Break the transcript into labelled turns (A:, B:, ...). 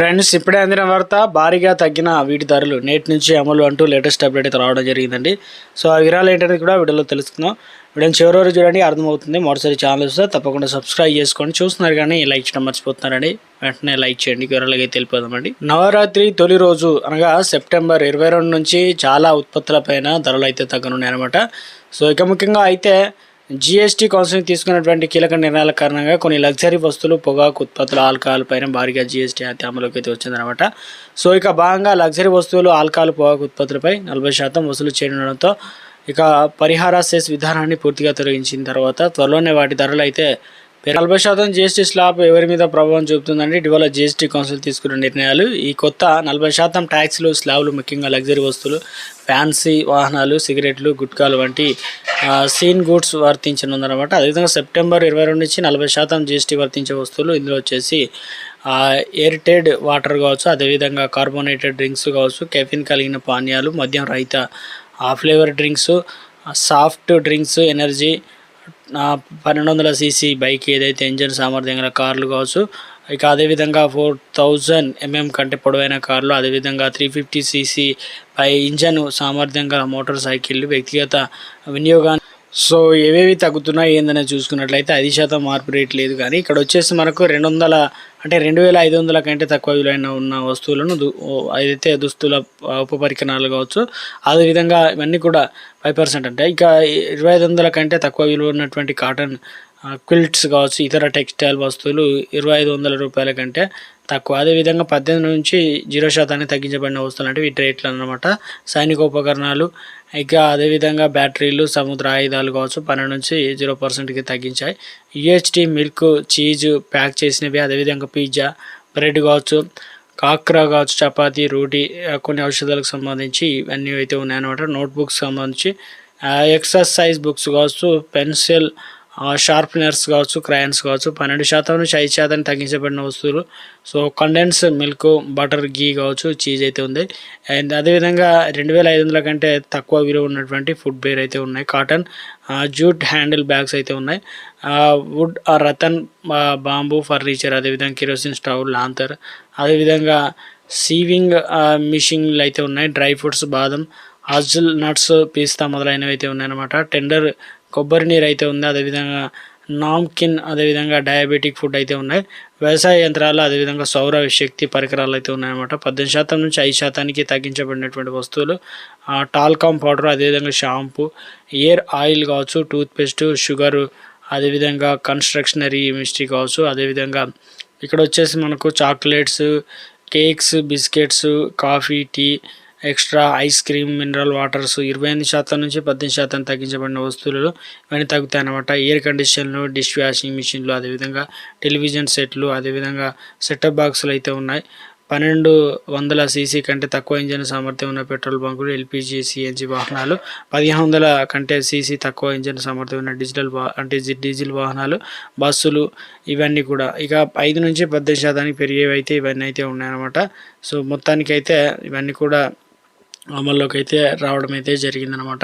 A: Friends ఇప్పుడే అందిన వార్త భారీగా తగ్గిన వీటి ధరలు. నేటి నుంచి అమలు అంటూ లేటెస్ట్ అప్డేట్ అయితే రావడం జరిగిందండి. సో ఆ వివరాలు ఏంటనేది కూడా వీడియోలో తెలుసుకుందాం. వీడియో చివరి వరకు చూడండి అర్థమవుతుంది. మరోసారి ఛానల్ వస్తే తప్పకుండా సబ్స్క్రైబ్ చేసుకొని చూస్తున్నారు కానీ లైక్ చేయడం మర్చిపోతున్నారండి. వెంటనే లైక్ చేయండి. వివరాలకి అయితే నవరాత్రి తొలి రోజు అనగా సెప్టెంబర్ ఇరవై రెండు నుంచి చాలా ఉత్పత్తులపైన ధరలు అయితే తగ్గనున్నాయన్నమాట. సో ఇక ముఖ్యంగా అయితే జీఎస్టీ కౌన్సిల్ తీసుకున్నటువంటి కీలక నిర్ణయాల కారణంగా కొన్ని లగ్జరీ వస్తువులు పొగాకు ఉత్పత్తులు ఆల్కహాల్ పైన భారీగా జీఎస్టీ అయితే అమలుకి అయితే వచ్చిందనమాట సో ఇక భాగంగా లగ్జరీ వస్తువులు ఆల్కహాల్ పొగాకు ఉత్పత్తులపై నలభై శాతం వసూలు చేయడంతో ఇక పరిహార సెస్ విధానాన్ని పూర్తిగా తొలగించిన తర్వాత త్వరలోనే వాటి ధరలు అయితే నలభై శాతం జీఎస్టీ స్లాబ్ ఎవరి మీద ప్రభావం చూపుతుందంటే ఇటీవల జీఎస్టీ కౌన్సిల్ తీసుకున్న నిర్ణయాలు. ఈ కొత్త నలభై శాతం ట్యాక్స్లు స్లాబ్లు ముఖ్యంగా లగ్జరీ వస్తువులు ఫ్యాన్సీ వాహనాలు సిగరెట్లు గుట్కాలు వంటి సీన్ గూడ్స్ వర్తించనుందన్నమాట. అదేవిధంగా సెప్టెంబర్ ఇరవై రెండు నుంచి నలభై శాతం జీఎస్టీ వర్తించే వస్తువులు ఇందులో వచ్చేసి ఎయిర్టెడ్ వాటర్ కావచ్చు అదేవిధంగా కార్బోనేటెడ్ డ్రింక్స్ కావచ్చు కెఫిన్ కలిగిన పానీయాలు మద్యం రహిత flavour drinks soft drinks energy పన్నెండు వందల సీసీ బైక్ ఏదైతే ఇంజన్ సామర్థ్యం గల కార్లు కావచ్చు ఇక అదేవిధంగా ఫోర్ థౌజండ్ ఎంఎం కంటే పొడవైన కార్లు అదేవిధంగా త్రీ ఫిఫ్టీ సీసీ పై ఇంజన్ సామర్థ్యం గల మోటార్ సైకిళ్ళు వ్యక్తిగత వినియోగాన్ని సో ఏవేవి తగ్గుతున్నాయి ఏందని చూసుకున్నట్లయితే ఐదు శాతం మార్పు రేట్ లేదు కానీ ఇక్కడ వచ్చేసి మనకు రెండు వందల అంటే రెండు వేల ఐదు వందల కంటే తక్కువ విలువైన ఉన్న వస్తువులను దు ఏదైతే దుస్తుల ఉప ఉపపరికరాలు కావచ్చు అదేవిధంగా ఇవన్నీ కూడా ఫైవ్ పర్సెంట్ అంటే ఇక ఇరవై ఐదు వందల కంటే తక్కువ విలువ ఉన్నటువంటి కాటన్ క్విల్ట్స్ కావచ్చు ఇతర టెక్స్టైల్ వస్తువులు ఇరవై ఐదు వందల రూపాయల కంటే తక్కువ. అదేవిధంగా పద్దెనిమిది నుంచి జీరో శాతానికి తగ్గించబడిన వస్తువులు అంటే వీటి రేట్లు అన్నమాట. సైనిక ఉపకరణాలు ఇక అదేవిధంగా బ్యాటరీలు సముద్ర ఆయుధాలు కావచ్చు పన్నెండు నుంచి జీరో పర్సెంట్కి తగ్గించాయి. యుహెచ్డి మిల్క్ చీజ్ ప్యాక్ చేసినవి అదేవిధంగా పిజ్జా బ్రెడ్ కావచ్చు కాక్రా కావచ్చు చపాతీ రోటీ కొన్ని ఔషధాలకు సంబంధించి ఇవన్నీ అయితే ఉన్నాయన్నమాట. నోట్బుక్స్ సంబంధించి ఎక్సర్సైజ్ బుక్స్ కావచ్చు పెన్సిల్ షార్ప్నర్స్ కావచ్చు క్రయాన్స్ కావచ్చు పన్నెండు శాతం నుంచి ఐదు శాతం తగ్గించబడిన వస్తువులు. So condensed milk butter ghee కావచ్చు చీజ్ అయితే ఉంది. అండ్ అదేవిధంగా రెండు వేల ఐదు వందల కంటే తక్కువ విలువ ఉన్నటువంటి ఫుడ్ బేర్ అయితే ఉన్నాయి. కాటన్ జూట్ హ్యాండిల్ బ్యాగ్స్ అయితే ఉన్నాయి. వుడ్ రతన్ బాంబు ఫర్నిచర్ అదేవిధంగా కిరోసిన్ స్టవ్ లాంతర్ అదేవిధంగా సీవింగ్ మిషన్లు అయితే ఉన్నాయి. డ్రై ఫ్రూట్స్ బాదం హజల్ నట్స్ పిస్తా మొదలైనవి అయితే ఉన్నాయన్నమాట. టెండర్ కొబ్బరి నీరు అయితే ఉంది అదేవిధంగా నామ్కిన్ అదేవిధంగా డయాబెటిక్ ఫుడ్ అయితే ఉన్నాయి. వ్యవసాయ యంత్రాలు అదేవిధంగా సౌర శక్తి పరికరాలు అయితే ఉన్నాయన్నమాట. పద్దెనిమిది శాతం నుంచి ఐదు శాతానికి తగ్గించబడినటువంటి వస్తువులు. టాల్కామ్ పౌడర్ అదేవిధంగా షాంపూ ఎయిర్ ఆయిల్ కావచ్చు టూత్పేస్ట్ షుగరు అదేవిధంగా కన్స్ట్రక్షనరీ మిస్ట్రీ కావచ్చు. అదేవిధంగా ఇక్కడ వచ్చేసి మనకు chocolates cakes biscuits coffee tea extra ice cream mineral waters ఇరవై ఎనిమిది శాతం నుంచి పద్దెనిమిది శాతం తగ్గించబడిన వస్తువులు ఇవన్నీ తగ్గుతాయి అన్నమాట. ఎయిర్ కండిషన్లు డిష్ వాషింగ్ మిషన్లు అదేవిధంగా టెలివిజన్ సెట్లు అదేవిధంగా సెటప్ బాక్సులు అయితే ఉన్నాయి. పన్నెండు వందల సీసీ కంటే తక్కువ ఇంజన్ సామర్థ్యం ఉన్న పెట్రోల్ బంకులు ఎల్పిజి సిఎన్జి వాహనాలు పదిహేను వందల కంటే సీసీ తక్కువ ఇంజన్ సామర్థ్యం ఉన్న డిజిటల్ అంటే డీజిల్ వాహనాలు బస్సులు ఇవన్నీ కూడా. ఇక ఐదు నుంచి పద్దెనిమిది శాతానికి పెరిగేవి అయితే ఇవన్నీ అయితే ఉన్నాయన్నమాట. సో మొత్తానికైతే ఇవన్నీ కూడా అమల్లోకి అయితే రావడం అయితే జరిగిందనమాట